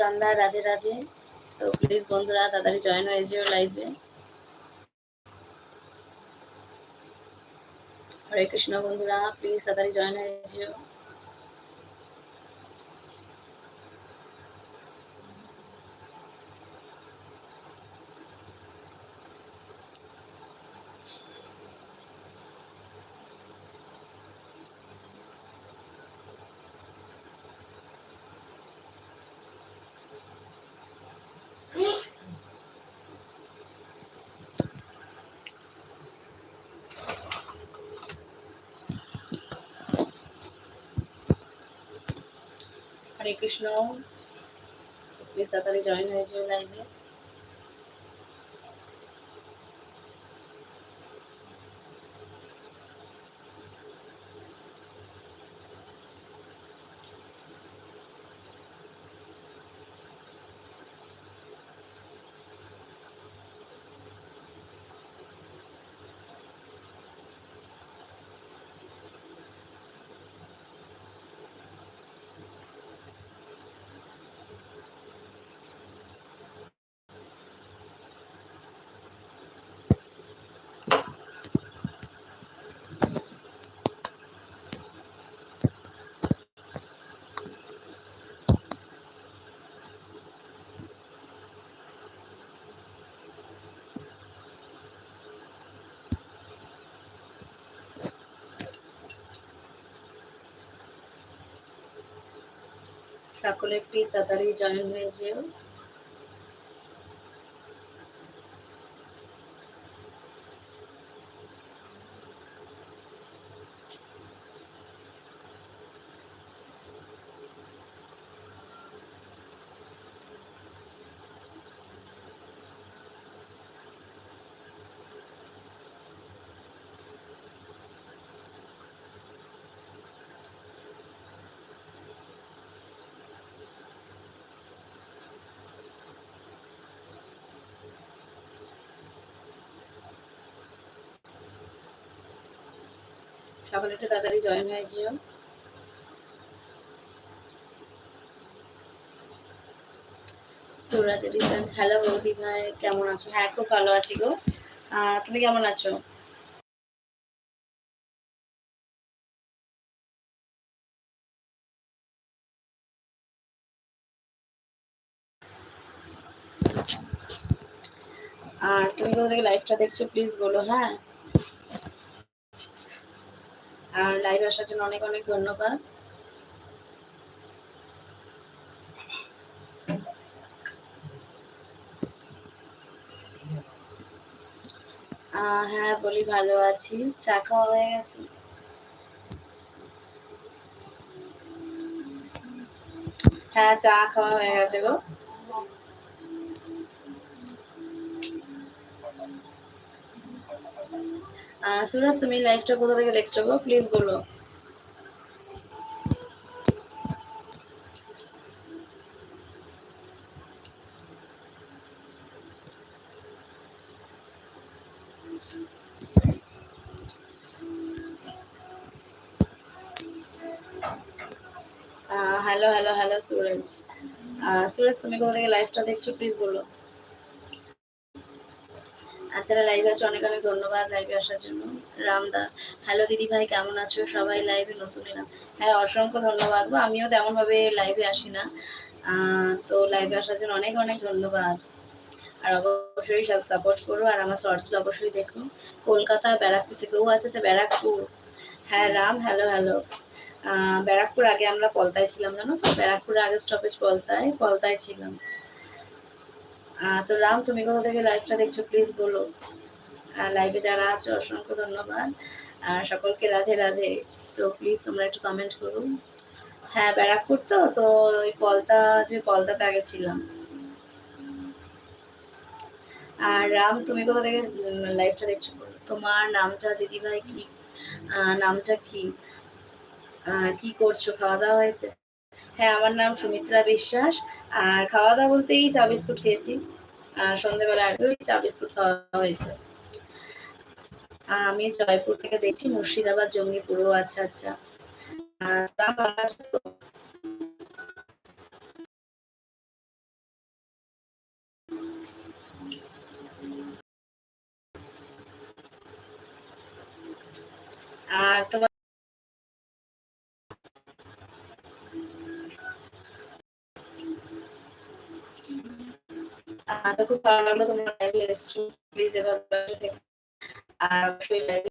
সন্ধ্যা রাধে রাধে। তো প্লিজ বন্ধুরা, তাড়াতাড়ি জয়েন হয়ে যেও লাইভে হরে কৃষ্ণ বন্ধুরা প্লিজ তাড়াতাড়ি জয়েন হয়ে যেও। হরে কৃষ্ণ প্লিজ তাড়াতাড়ি জয়েন হয়ে যেও লাইভে সকলে প্লিজ তাড়াতাড়ি জয়েন হয়ে যেও। সকলে একটু তাড়াতাড়ি জয়েন হয়ে যেও। সুরাজ, এডিসন হ্যালো বৌদি ভাই, কেমন আছো? হ্যাঁ খুব ভালো আছি গো। তুমি কেমন আছো? আর তুমি কোথা থেকে লাইভটা দেখছ? প্লিজ বলো হ্যাঁ। আর লাইভ আসার জন্য অনেক অনেক ধন্যবাদ। হ্যাঁ বলি ভালো আছি। চা খাওয়া হয়ে গেছে? হ্যাঁ চা খাওয়া হয়ে গেছে গো। সুরজ, তুমি লাইভটা কোথা থেকে দেখছ গো? প্লিজ বলো। Hello hello hello Suraj. Suraj, তুমি কোথা থেকে লাইভটা দেখছ? প্লিজ বলো। আচ্ছা লাইভে আছে, অনেক অনেক ধন্যবাদ লাইভে আসার জন্য। রামদাস হ্যালো দিদি ভাই কেমন আছো? সবাই লাইভে নতুন এলাম। হ্যাঁ অসংখ্য ধন্যবাদ গো। আমিও তেমন ভাবে লাইভে আসি না। তো লাইভে আসার জন্য অনেক অনেক ধন্যবাদ। আর অবশ্যই সব সাপোর্ট করো। আর আমার শর্টসগুলো অবশ্যই দেখো। কলকাতা, ব্যারাকপুর থেকেও আছে আচ্ছা ব্যারাকপুর। হ্যাঁ রাম হ্যালো হ্যালো ব্যারাকপুর আগে আমরা পলতায় ছিলাম, জানো তো? ব্যারাকপুর আগে স্টপেজ পলতায় পলতায় ছিলাম। তো রাম, তুমি কোথা থেকে লাইভটা দেখছ? প্লিজ বলো। লাইভে যারা আছো, অসংখ্য ধন্যবাদ। আর সকলকে রাধে রাধে। তো প্লিজ তোমরা একটু কমেন্ট করো। হ্যাঁ ব্যারাকপুর তো তো ওই পলতা, যে পলতাতে আগে ছিলাম। আর রাম, তুমি কোথা থেকে লাইভটা দেখছ? তোমার নামটা দিদিভাই কি? নামটা কি? কি করছ? খাওয়া দাওয়া হয়েছে? হ্যাঁ আমার নাম সুমিত্রা বিশ্বাস। আর খাওয়া দাওয়া বলতেই চা বিস্কুট খেয়েছি। আর সন্ধ্যেবেলা ওই চা বিস্কুট খাওয়া হয়েছে। আর আমি জয়পুর থেকে দেখছি মুর্শিদাবাদ জঙ্গি পুরো আচ্ছা আচ্ছা। খুব ভালো লাগল তোমার লাইভে এসেছ প্লিজ। আর অবশ্যই লাইভে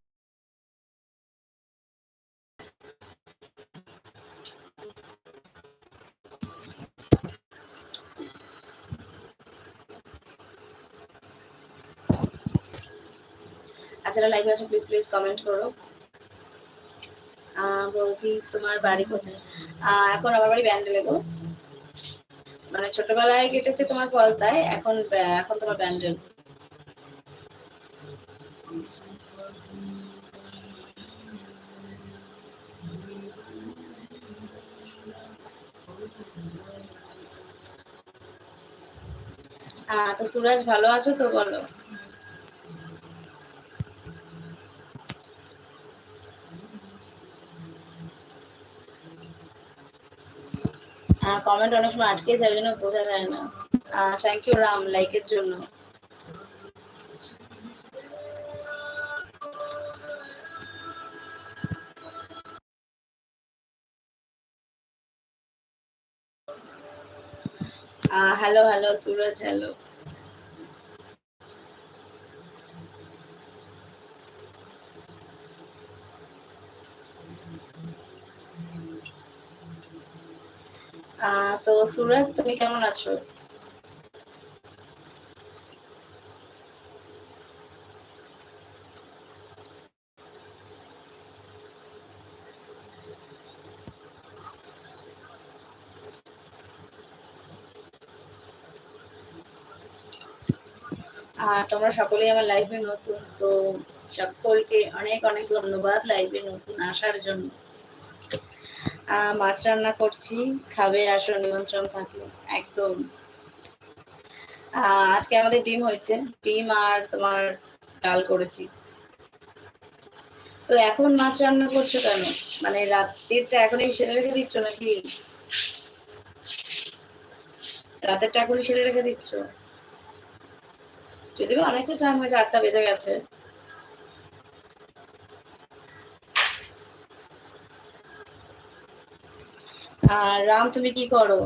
লাইভে আছো প্লিজ প্লিজ কমেন্ট করো বলছি তোমার বাড়ি কোথায় এখন আমার বাড়ি ব্যান্ডেলে গো মানে ছোটবেলায় কেটেছে তোমার পলতায় এখন এখন তোমার ব্যান্ডেল। আহ, তো সুরাজ ভালো আছো তো বলো? কমেন্ট অনেক সময় আটকে যায় জন্য বোঝা যায় না। থ্যাংক ইউ রাম লাইকের জন্য। হ্যালো হ্যালো সুরজ হ্যালো তো সুরজ তুমি কেমন আছো? তোমরা সকলেই আমার লাইফে নতুন, তো সকলকে অনেক অনেক ধন্যবাদ লাইফে নতুন আসার জন্য। মাছ রান্না করছি, খাবে আসো নিমন্ত্রণ থাকল, একদম। আজকে আমাদের ডিম হয়েছে, ডিম আর তোমার ডাল করেছি। তো এখন মাছ রান্না করছ কেন? মানে রাত্রিটা এখনই সেরে রেখে দিচ্ছ নাকি? রাতেরটা এখনই সেরে রেখে দিচ্ছ? যদিও অনেকটা টাইম হয়েছে, আটটা বেজে গেছে। আর রাম তুমি কি করো?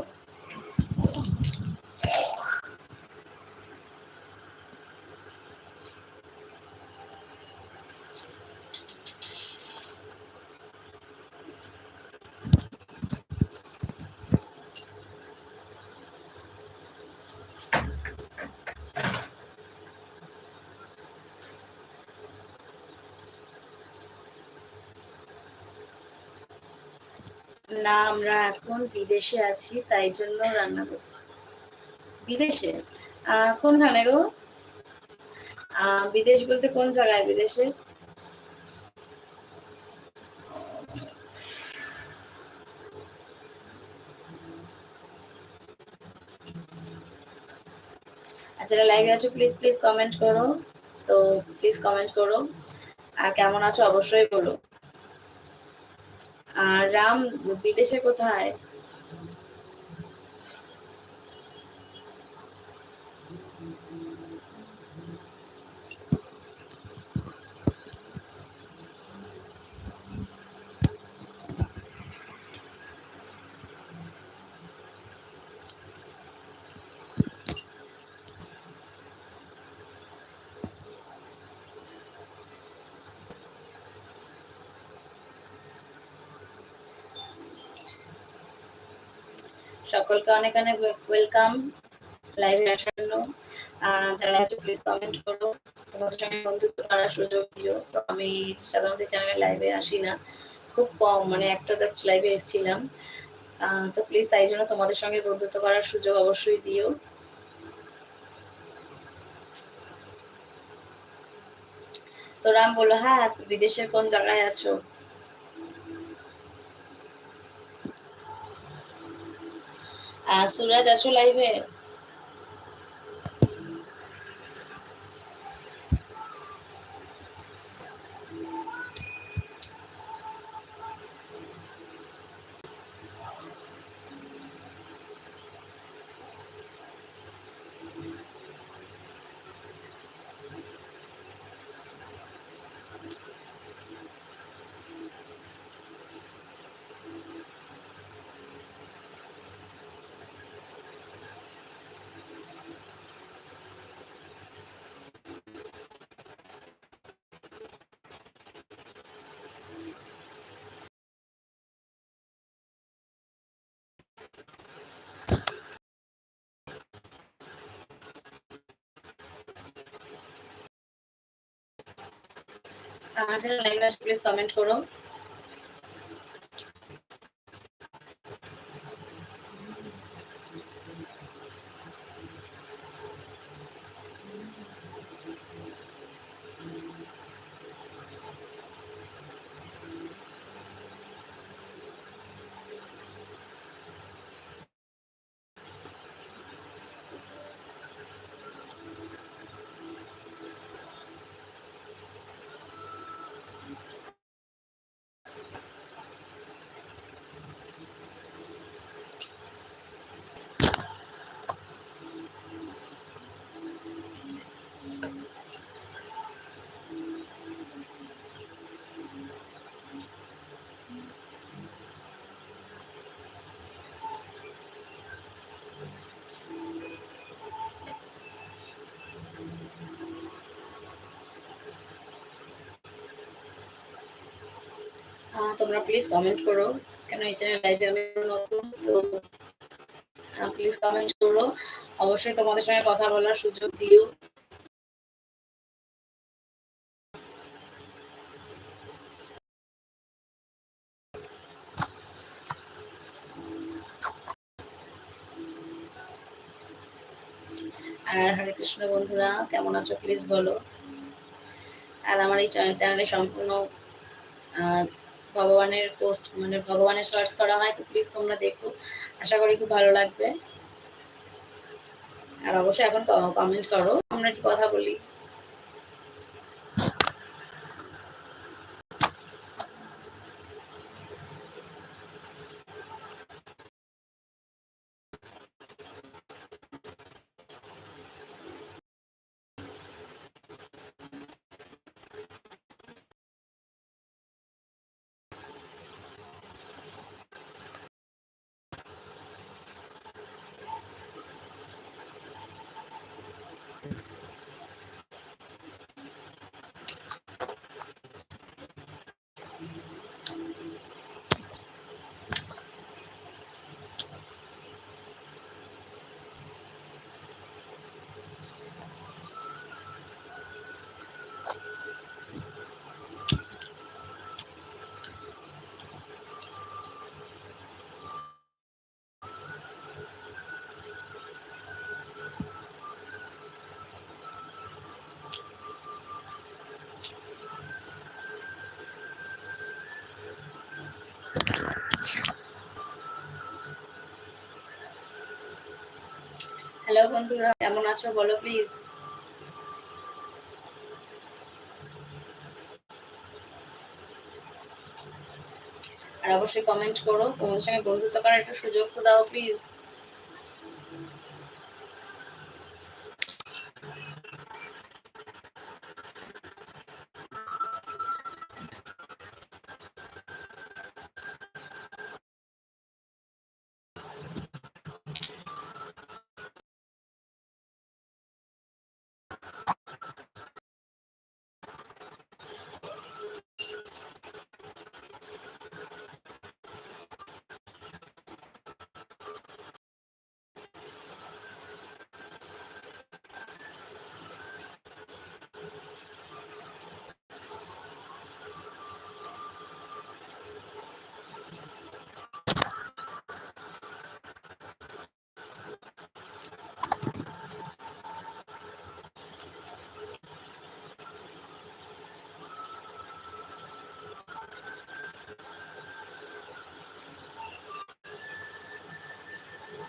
না, আমরা এখন বিদেশে আছি, তাই জন্য রান্না করছি। বিদেশে? কোনখানে গো? বিদেশ বলতে কোন জায়গায় বিদেশে? আচ্ছা লাইভে আছো প্লিজ প্লিজ কমেন্ট করো। তো প্লিজ কমেন্ট করো। আর কেমন আছো, অবশ্যই বলো। আর রাম বিদেশে কোথায়? সকলকে অনেক অনেক ওয়েলকাম লাইভে আসার জন্য। যারা আছো প্লিজ কমেন্ট করো। তোমাদের সঙ্গে বন্ধুত্ব করার সুযোগ দিও। তো আমি সাধারণত চ্যানেলে লাইভে আসি না। খুব কম মানে একটা জাস্ট লাইভে এসেছিলাম। তো প্লিজ তাই জন্য তোমাদের সঙ্গে বন্ধুত্ব করার সুযোগ অবশ্যই দিও। তো রাম বলল হ্যাঁ বিদেশের কোন জায়গায় আছো? সুরাজ আছো লাইভে যারা লাইভ আসবে প্লিজ কমেন্ট করো তোমরা প্লিজ কমেন্ট করো। কেন এই চ্যানেল লাইভে আমি নতুন? তো প্লিজ কমেন্ট করো। অবশ্যই তোমাদের সঙ্গে কথা বলার সুযোগ দিও। আর হরে কৃষ্ণ বন্ধুরা, কেমন আছো প্লিজ বলো। আর আমার এই চ্যানেলে সম্পূর্ণ ভগবানের পোস্ট মানে ভগবানের সার্চ করা হয়, তো প্লিজ তোমরা দেখো। আশা করি খুব ভালো লাগবে। আর অবশ্যই এখন কমেন্ট করো। আমরা একটু কথা বলি। হ্যালো বন্ধুরা, কেমন আছো বলো প্লিজ আর অবশ্যই কমেন্ট করো। তোমাদের সঙ্গে বন্ধুত্ব করার একটা সুযোগ তো দাও প্লিজ